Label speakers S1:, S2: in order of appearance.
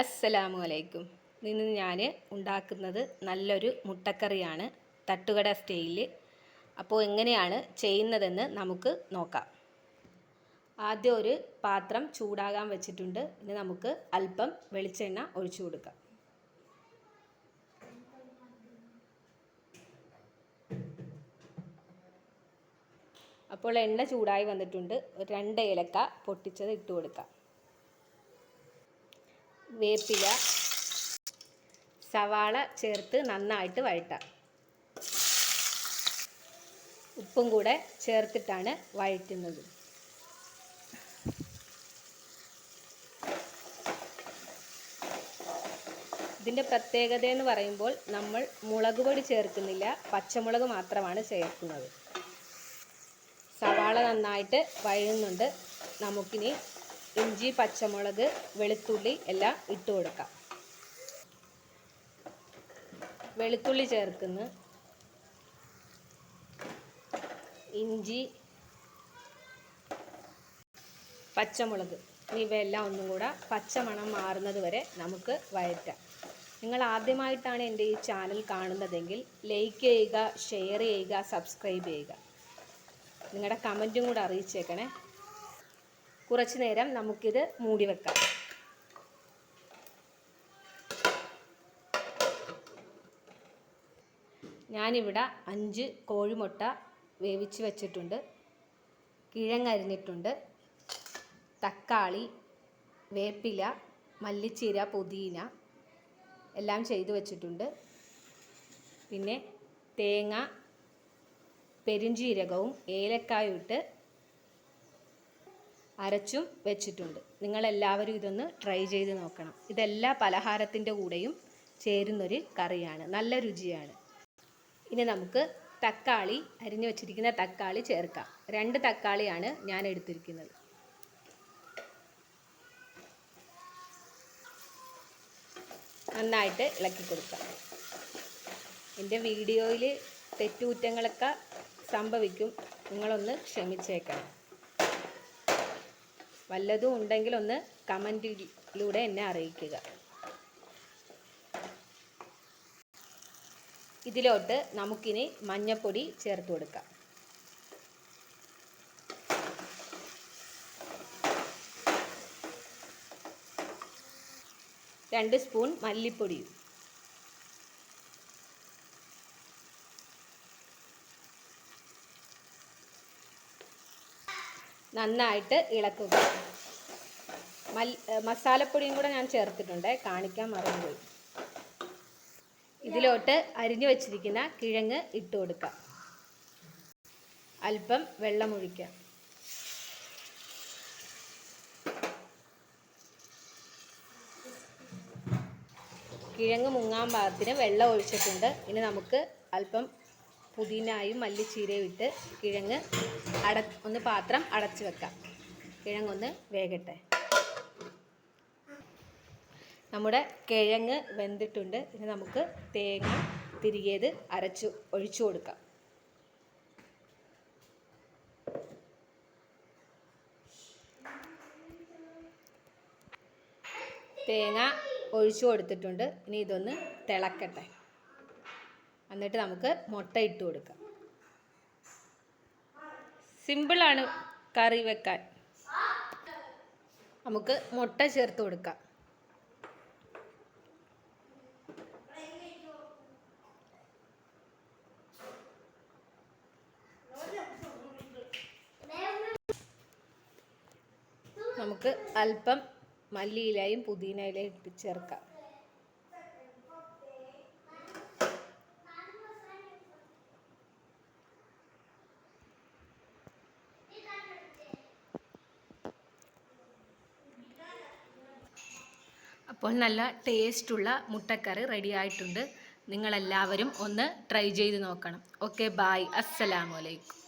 S1: അസ്സലാമു അലൈക്കും ഇന്ന് ഞാൻ ഉണ്ടാക്കുന്നത് നല്ലൊരു മുട്ടക്കറിയാണ് തട്ടുകട സ്റ്റൈലിൽ അപ്പോൾ എങ്ങനെയാണ് ചെയ്യുന്നതെന്ന് നമുക്ക് നോക്കാം. ആദ്യം ഒരു പാത്രം ചൂടാകാൻ വെച്ചിട്ടുണ്ട്. ഇനി നമുക്ക് അല്പം വെളിച്ചെണ്ണ ഒഴിച്ചു കൊടുക്കാം. അപ്പോൾ എണ്ണ ചൂടായി വന്നിട്ടുണ്ട്. രണ്ട് ഏലക്ക പൊട്ടിച്ചത് ഇട്ട് കൊടുക്കാം. വേപ്പില സവാള ചേർത്ത് നന്നായിട്ട് വഴറ്റാം. ഉപ്പും കൂടെ ചേർത്തിട്ടാണ് വഴറ്റുന്നത്. ഇതിന്റെ പ്രത്യേകത എന്ന് പറയുമ്പോൾ നമ്മൾ മുളക് പൊടി ചേർക്കുന്നില്ല പച്ചമുളക് മാത്രമാണ് ചേർക്കുന്നത്. സവാള നന്നായിട്ട് വഴുന്നുണ്ട് നമുക്കിനി ഇഞ്ചി പച്ചമുളക് വെളുത്തുള്ളി എല്ലാം ഇട്ട് കൊടുക്കാം. വെളുത്തുള്ളി ചേർക്കുന്നു. ഇഞ്ചി പച്ചമുളക് ഇവയെല്ലാം ഒന്നും കൂടെ പച്ചമണം മാറുന്നത് വരെ നമുക്ക് വഴറ്റാം. നിങ്ങൾ ആദ്യമായിട്ടാണ് എന്റെ ഈ ചാനൽ കാണുന്നതെങ്കിൽ ലൈക്ക് ചെയ്യുക ഷെയർ ചെയ്യുക സബ്സ്ക്രൈബ് ചെയ്യുക. നിങ്ങളുടെ കമന്റും കൂടെ അറിയിച്ചേക്കണേ. കുറച്ച് നേരം നമുക്കിത് മൂടി വെക്കാം. ഞാനിവിടെ അഞ്ച് കോഴിമുട്ട വേവിച്ച് വെച്ചിട്ടുണ്ട്. കിഴങ്ങരിഞ്ഞിട്ടുണ്ട് തക്കാളി വേപ്പില മല്ലിച്ചീര പുതിന എല്ലാം ചെയ്തു വച്ചിട്ടുണ്ട്. പിന്നെ തേങ്ങ പെരുംജീരകവും ഏലക്കായും ഇട്ട് അരച്ചും വെച്ചിട്ടുണ്ട്. നിങ്ങളെല്ലാവരും ഇതൊന്ന് ട്രൈ ചെയ്ത് നോക്കണം. ഇതെല്ലാ പലഹാരത്തിന്റെ കൂടെയും ചേരുന്നൊരു കറിയാണ്. നല്ല രുചിയാണ്. ഇനി നമുക്ക് തക്കാളി അരിഞ്ഞു വച്ചിരിക്കുന്ന തക്കാളി ചേർക്കാം. രണ്ട് തക്കാളിയാണ് ഞാൻ എടുത്തിരിക്കുന്നത്. നന്നായിട്ട് ഇളക്കി കൊടുക്കാം. എന്റെ വീഡിയോയിൽ തെറ്റുകുറ്റങ്ങളൊക്കെ സംഭവിക്കും. നിങ്ങളൊന്ന് ക്ഷമിച്ചേക്കണം. വല്ലതും ഉണ്ടെങ്കിൽ ഒന്ന് കമന്റിലൂടെ എന്നെ അറിയിക്കുക. ഇതിലോട്ട് നമുക്കിനി മഞ്ഞപ്പൊടി ചേർത്ത് കൊടുക്കാം. രണ്ട് സ്പൂൺ മല്ലിപ്പൊടിയും. നന്നായിട്ട് ഇളക്കുക. മൽ മസാലപ്പൊടിയും കൂടെ ഞാൻ ചേർത്തിട്ടുണ്ട്. കാണിക്കാൻ മറന്നുപോയി. ഇതിലോട്ട് അരിഞ്ഞു വച്ചിരിക്കുന്ന കിഴങ്ങ് ഇട്ട് കൊടുക്കാം അല്പം വെള്ളമൊഴിക്കാം കിഴങ്ങ് മുങ്ങാൻ പാകത്തിന് വെള്ളം ഒഴിച്ചിട്ടുണ്ട്. ഇനി നമുക്ക് അല്പം പുതിനായും മല്ലിച്ചീരയും ഇട്ട് കിഴങ്ങ് അട ഒന്ന് പാത്രം അടച്ചു വെക്കാം. കിഴങ്ങൊന്ന് വേകട്ടെ. നമ്മുടെ കിഴങ്ങ് വെന്തിട്ടുണ്ട്. ഇനി നമുക്ക് തേങ്ങ തിരികേത് അരച്ച് ഒഴിച്ചു കൊടുക്കാം. തേങ്ങ ഒഴിച്ചു കൊടുത്തിട്ടുണ്ട്. ഇനി ഇതൊന്ന് തിളക്കട്ടെ. എന്നിട്ട് നമുക്ക് മുട്ട ഇട്ട് കൊടുക്കാം. സിമ്പിളാണ് കറി വെക്കാൻ. നമുക്ക് മുട്ട ചേർത്ത് കൊടുക്കാം. നമുക്ക് അല്പം മല്ലിയിലയും പുതിനയിലയും ഇട്ട് ചേർക്കാം. അപ്പോൾ നല്ല ടേസ്റ്റുള്ള മുട്ടക്കറി റെഡി ആയിട്ടുണ്ട്. നിങ്ങളെല്ലാവരും ഒന്ന് ട്രൈ ചെയ്ത് നോക്കണം. ഓക്കെ ബായ് അസ്സലാമലൈക്കും